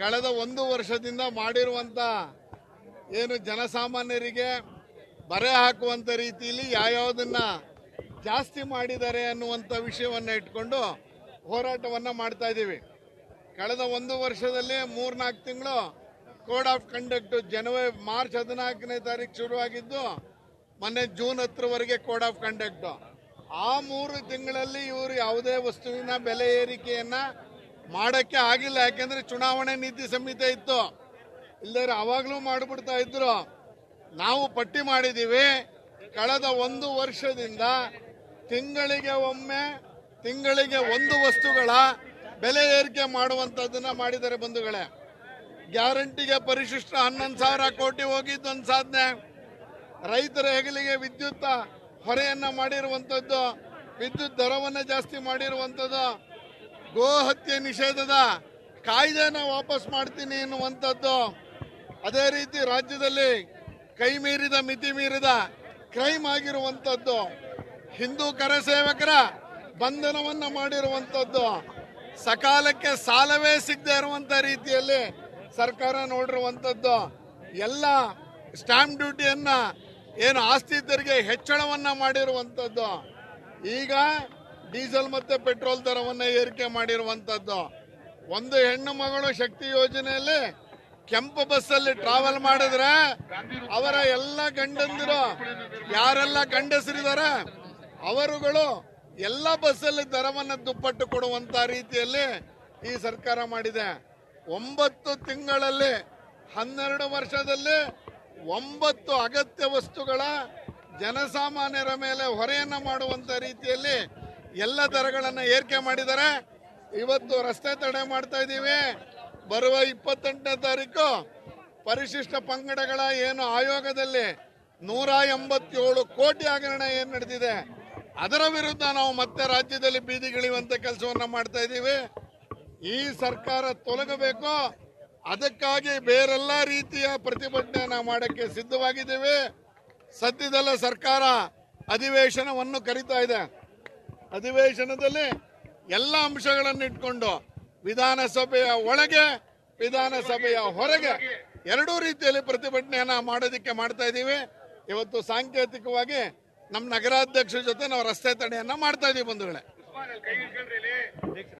ಕಳೆದ ಒಂದು ವರ್ಷದಿಂದ ಮಾಡಿರುವಂತ ಏನು ಜನಸಾಮಾನ್ಯರಿಗೆ ಬರೆ ಹಾಕುವಂತ ರೀತಿಯಲ್ಲಿ ಯಾವ್ಯಾವುದನ್ನ ಜಾಸ್ತಿ ಮಾಡಿದ್ದಾರೆ ಅನ್ನುವಂಥ ವಿಷಯವನ್ನ ಇಟ್ಕೊಂಡು ಹೋರಾಟವನ್ನು ಮಾಡ್ತಾ ಇದ್ದೀವಿ. ಕಳೆದ ಒಂದು ವರ್ಷದಲ್ಲಿ ಮೂರ್ನಾಲ್ಕು ತಿಂಗಳು ಕೋಡ್ ಆಫ್ ಕಂಡಕ್ಟ್ ಜನವರಿ ಮಾರ್ಚ್ ಹದಿನಾಲ್ಕನೇ ತಾರೀಕು ಶುರುವಾಗಿದ್ದು, ಮೊನ್ನೆ ಜೂನ್ ಹತ್ತರವರೆಗೆ ಕೋಡ್ ಆಫ್ ಕಂಡಕ್ಟು. ಆ ಮೂರು ತಿಂಗಳಲ್ಲಿ ಇವರು ಯಾವುದೇ ವಸ್ತುವಿನ ಬೆಲೆ ಏರಿಕೆಯನ್ನ ಮಾಡಕ್ಕೆ ಆಗಿಲ್ಲ, ಯಾಕೆಂದ್ರೆ ಚುನಾವಣೆ ನೀತಿ ಸಂಹಿತೆ ಇತ್ತು. ಇಲ್ಲದ್ರೆ ಅವಾಗಲೂ ಮಾಡಿಬಿಡ್ತಾ ಇದ್ರು. ನಾವು ಪಟ್ಟಿ ಮಾಡಿದ್ದೀವಿ ಕಳೆದ ಒಂದು ವರ್ಷದಿಂದ ತಿಂಗಳಿಗೆ ಒಮ್ಮೆ, ತಿಂಗಳಿಗೆ ಒಂದು ವಸ್ತುಗಳ ಬೆಲೆ ಏರಿಕೆ ಮಾಡುವಂಥದ್ದನ್ನ ಮಾಡಿದ್ದಾರೆ ಬಂಧುಗಳೇ. ಗ್ಯಾರಂಟಿಗೆ ಪರಿಶಿಷ್ಟ ಹನ್ನೊಂದು ಸಾವಿರ ಕೋಟಿ ಹೋಗಿದ್ದು ಒಂದು ಸಾಧನೆ. ರೈತರ ಹೆಗಲಿಗೆ ವಿದ್ಯುತ್ ಹೊರೆಯನ್ನು ಮಾಡಿರುವಂಥದ್ದು ವಿದ್ಯುತ್ ದರವನ್ನು ಜಾಸ್ತಿ ಮಾಡಿರುವಂಥದ್ದು ಗೋ ಹತ್ಯೆ ನಿಷೇಧದ ಕಾಯ್ದೆನ ವಾಪಸ್ ಮಾಡ್ತೀನಿ ಎನ್ನುವಂಥದ್ದು ಅದೇ ರೀತಿ ರಾಜ್ಯದಲ್ಲಿ ಕೈ ಮೀರಿದ, ಮಿತಿ ಮೀರಿದ ಕ್ರೈಮ್ ಆಗಿರುವಂಥದ್ದು. ಹಿಂದೂ ಕರಸೇವಕರ ಬಂಧನವನ್ನು ಮಾಡಿರುವಂಥದ್ದು. ಸಕಾಲಕ್ಕೆ ಸಾಲವೇ ಸಿಗದೆ ಇರುವಂಥ ರೀತಿಯಲ್ಲಿ ಸರ್ಕಾರ ನೋಡಿರುವಂಥದ್ದು. ಎಲ್ಲ ಸ್ಟಾಂಪ್ ಡ್ಯೂಟಿಯನ್ನು ಏನು ಆಸ್ತಿ ತೆರಿಗೆ ಹೆಚ್ಚಳವನ್ನು ಮಾಡಿರುವಂಥದ್ದು. ಈಗ ಡೀಸೆಲ್ ಮತ್ತೆ ಪೆಟ್ರೋಲ್ ದರವನ್ನ ಏರಿಕೆ ಮಾಡಿರುವಂತದ್ದು. ಒಂದು ಹೆಣ್ಣು ಮಗಳು ಶಕ್ತಿ ಯೋಜನೆಯಲ್ಲಿ ಕೆಂಪು ಬಸ್ಸಲ್ಲಿ ಟ್ರಾವೆಲ್ ಮಾಡಿದ್ರೆ ಅವರ ಎಲ್ಲ ಗಂಡಂದಿರು ಯಾರೆಲ್ಲ ಗಂಡಸರಿದ್ದಾರೆ ಅವರುಗಳು ಎಲ್ಲ ಬಸ್ಸಲ್ಲಿ ದರವನ್ನ ದುಪ್ಪಟ್ಟು ಕೊಡುವಂತ ರೀತಿಯಲ್ಲಿ ಈ ಸರ್ಕಾರ ಮಾಡಿದೆ. ಒಂಬತ್ತು ತಿಂಗಳಲ್ಲಿ, ಹನ್ನೆರಡು ವರ್ಷದಲ್ಲಿ ಒಂಬತ್ತು ಅಗತ್ಯ ವಸ್ತುಗಳ ಜನಸಾಮಾನ್ಯರ ಮೇಲೆ ಹೊರೆಯನ್ನು ಮಾಡುವಂತ ರೀತಿಯಲ್ಲಿ ಎಲ್ಲ ದರಗಳನ್ನು ಏರಿಕೆ ಮಾಡಿದ್ದಾರೆ. ಇವತ್ತು ರಸ್ತೆ ತಡೆ ಮಾಡ್ತಾ ಇದ್ದೀವಿ. ಬರುವ ಇಪ್ಪತ್ತೆಂಟನೇ ತಾರೀಕು ಪರಿಶಿಷ್ಟ ಪಂಗಡಗಳ ಏನು ಆಯೋಗದಲ್ಲಿ ನೂರ ಎಂಬತ್ತೇಳು ಕೋಟಿ ಹಗರಣ ಏನು ನಡೆದಿದೆ, ಅದರ ವಿರುದ್ಧ ನಾವು ಮತ್ತೆ ರಾಜ್ಯದಲ್ಲಿ ಬೀದಿಗಿಳಿಯುವಂತ ಕೆಲಸವನ್ನು ಮಾಡ್ತಾ ಇದ್ದೀವಿ. ಈ ಸರ್ಕಾರ ತೊಲಗಬೇಕು. ಅದಕ್ಕಾಗಿ ಬೇರೆಲ್ಲ ರೀತಿಯ ಪ್ರತಿಭಟನೆ ಮಾಡಕ್ಕೆ ಸಿದ್ಧವಾಗಿದ್ದೀವಿ. ಸದ್ಯದಲ್ಲೇ ಸರ್ಕಾರ ಅಧಿವೇಶನವನ್ನು ಕರೀತಾ ಇದೆ. ಅಧಿವೇಶನದಲ್ಲಿ ಎಲ್ಲ ಅಂಶಗಳನ್ನು ಇಟ್ಕೊಂಡು ವಿಧಾನಸಭೆಯ ಒಳಗೆ, ವಿಧಾನಸಭೆಯ ಹೊರಗೆ ಎರಡೂ ರೀತಿಯಲ್ಲಿ ಪ್ರತಿಭಟನೆಯನ್ನ ಮಾಡೋದಕ್ಕೆ ಮಾಡ್ತಾ ಇದ್ದೀವಿ. ಇವತ್ತು ಸಾಂಕೇತಿಕವಾಗಿ ನಮ್ಮ ನಗರಾಧ್ಯಕ್ಷರ ಜೊತೆ ನಾವು ರಸ್ತೆ ತಡೆಯನ್ನ ಮಾಡ್ತಾ ಇದೀವಿ ಬಂಧುಗಳೇ.